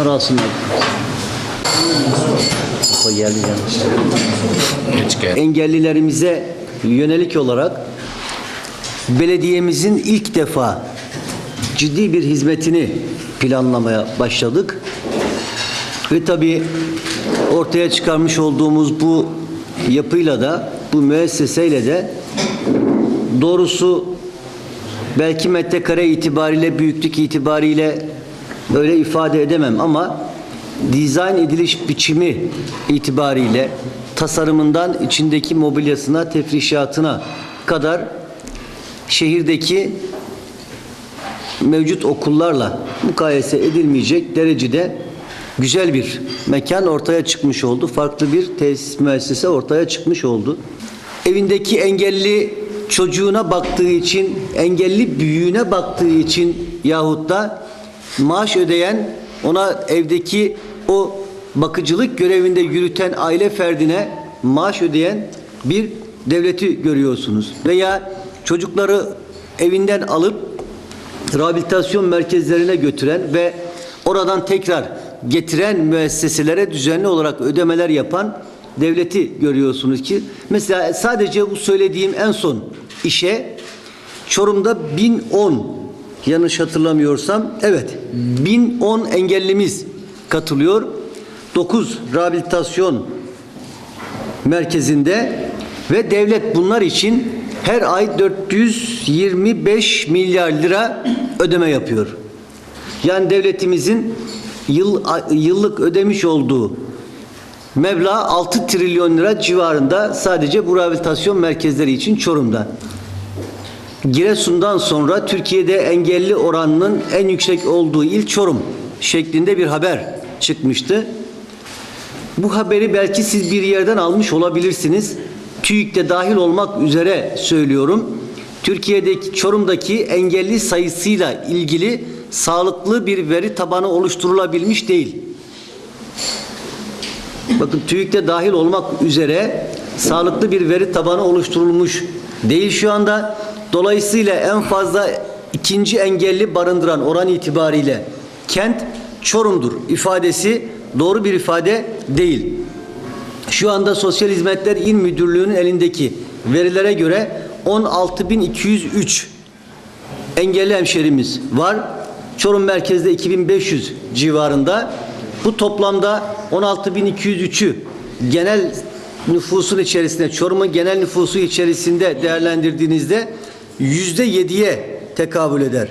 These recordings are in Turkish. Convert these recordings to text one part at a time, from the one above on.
Bunu alsınlar. Geldi gel. engellilerimize yönelik olarak belediyemizin ilk defa ciddi bir hizmetini planlamaya başladık. Ve tabii ortaya çıkarmış olduğumuz bu yapıyla da bu müesseseyle de doğrusu belki metrekare itibariyle büyüklük itibariyle öyle ifade edemem ama dizayn ediliş biçimi itibariyle tasarımından içindeki mobilyasına, tefrişatına kadar şehirdeki mevcut okullarla mukayese edilmeyecek derecede güzel bir mekan ortaya çıkmış oldu. Farklı bir tesis müessese ortaya çıkmış oldu. Evindeki engelli çocuğuna baktığı için, engelli büyüğüne baktığı için yahut da maaş ödeyen ona evdeki o bakıcılık görevinde yürüten aile ferdine maaş ödeyen bir devleti görüyorsunuz. Veya çocukları evinden alıp rehabilitasyon merkezlerine götüren ve oradan tekrar getiren müesseselere düzenli olarak ödemeler yapan devleti görüyorsunuz ki mesela sadece bu söylediğim en son işe Çorum'da 1010 yanlış hatırlamıyorsam evet 1010 engellimiz katılıyor. 9 rehabilitasyon merkezinde ve devlet bunlar için her ay 425 milyar lira ödeme yapıyor. Yani devletimizin yıl, yıllık ödemiş olduğu meblağ 6 trilyon lira civarında sadece bu rehabilitasyon merkezleri için Çorum'da. Giresun'dan sonra Türkiye'de engelli oranının en yüksek olduğu il Çorum şeklinde bir haber çıkmıştı. Bu haberi belki siz bir yerden almış olabilirsiniz. TÜİK'te dahil olmak üzere söylüyorum. Türkiye'deki Çorum'daki engelli sayısıyla ilgili sağlıklı bir veri tabanı oluşturulabilmiş değil. Bakın TÜİK'te dahil olmak üzere sağlıklı bir veri tabanı oluşturulmuş değil şu anda. Dolayısıyla en fazla ikinci engelli barındıran oran itibariyle kent Çorum'dur ifadesi doğru bir ifade değil. Şu anda Sosyal Hizmetler İl Müdürlüğü'nün elindeki verilere göre 16.203 engelli hemşerimiz var. Çorum merkezde 2500 civarında. Bu toplamda 16.203'ü genel nüfusun içerisinde, Çorum'un genel nüfusu içerisinde değerlendirdiğinizde yüzde yediye tekabül eder.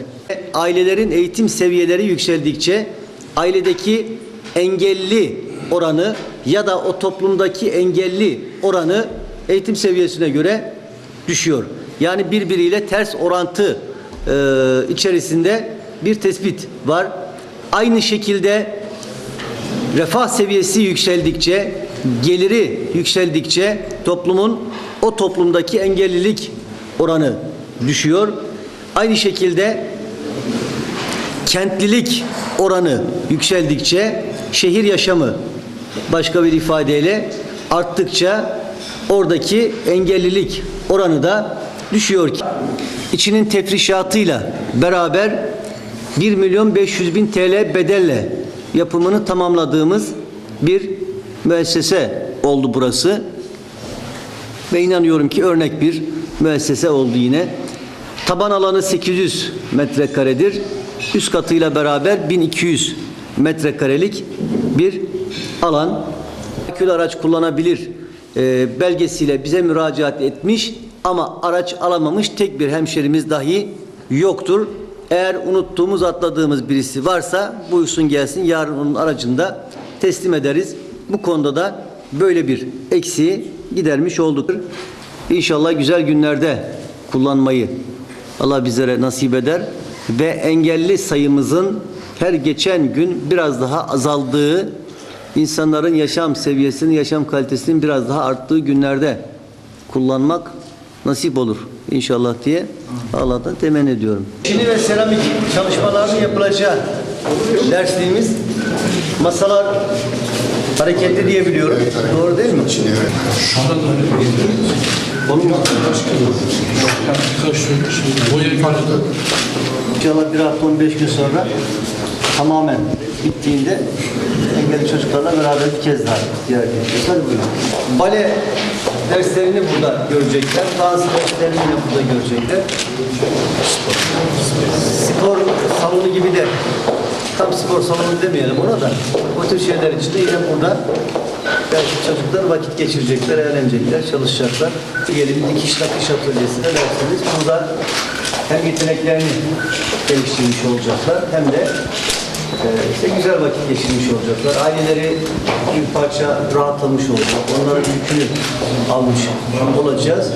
Ailelerin eğitim seviyeleri yükseldikçe ailedeki engelli oranı ya da o toplumdaki engelli oranı eğitim seviyesine göre düşüyor. Yani birbiriyle ters orantı e, içerisinde bir tespit var. Aynı şekilde refah seviyesi yükseldikçe, geliri yükseldikçe toplumun o toplumdaki engellilik oranı düşüyor. Aynı şekilde kentlilik oranı yükseldikçe şehir yaşamı başka bir ifadeyle arttıkça oradaki engellilik oranı da düşüyor ki içinin tefrişatıyla beraber 1 milyon 500 bin TL bedelle yapımını tamamladığımız bir müessese oldu burası. Ve inanıyorum ki örnek bir müessese oldu yine. Taban alanı 800 metrekaredir. Üst katıyla beraber 1200 metrekarelik bir alan. Akülü araç kullanabilir e, belgesiyle bize müracaat etmiş ama araç alamamış tek bir hemşerimiz dahi yoktur. Eğer unuttuğumuz, atladığımız birisi varsa buyursun gelsin. Yarın onun aracında teslim ederiz. Bu konuda da böyle bir eksiği gidermiş olduk. İnşallah güzel günlerde kullanmayı Allah bizlere nasip eder ve engelli sayımızın her geçen gün biraz daha azaldığı, insanların yaşam seviyesinin, yaşam kalitesinin biraz daha arttığı günlerde kullanmak nasip olur inşallah diye Allah'tan temenni ediyorum. Çini ve seramik çalışmalarının yapılacağı dersliğimiz masalar hareketli diye biliyorum. Doğru değil mi? Onun Birkaç gün şimdi boya ifade İnşallah bir hafta 15 gün sonra tamamen bittiğinde engelli çocuklarla beraber bir kez daha ziyaret edeceğiz. Bale derslerini burada görecekler. Dans derslerini yine burada görecekler. Spor salonu gibi de tam spor salonu demeyelim ona da o tür şeyler için de yine burada belki çocuklar vakit geçirecekler, eğlenecekler, çalışacaklar. Gelin dikiş nakış atölyesine derseniz burada hem yeteneklerini geliştirmiş olacaklar hem de e, işte güzel vakit geçirmiş olacaklar. Aileleri bir parça rahatlamış olacak. Onların yükünü almış olacağız.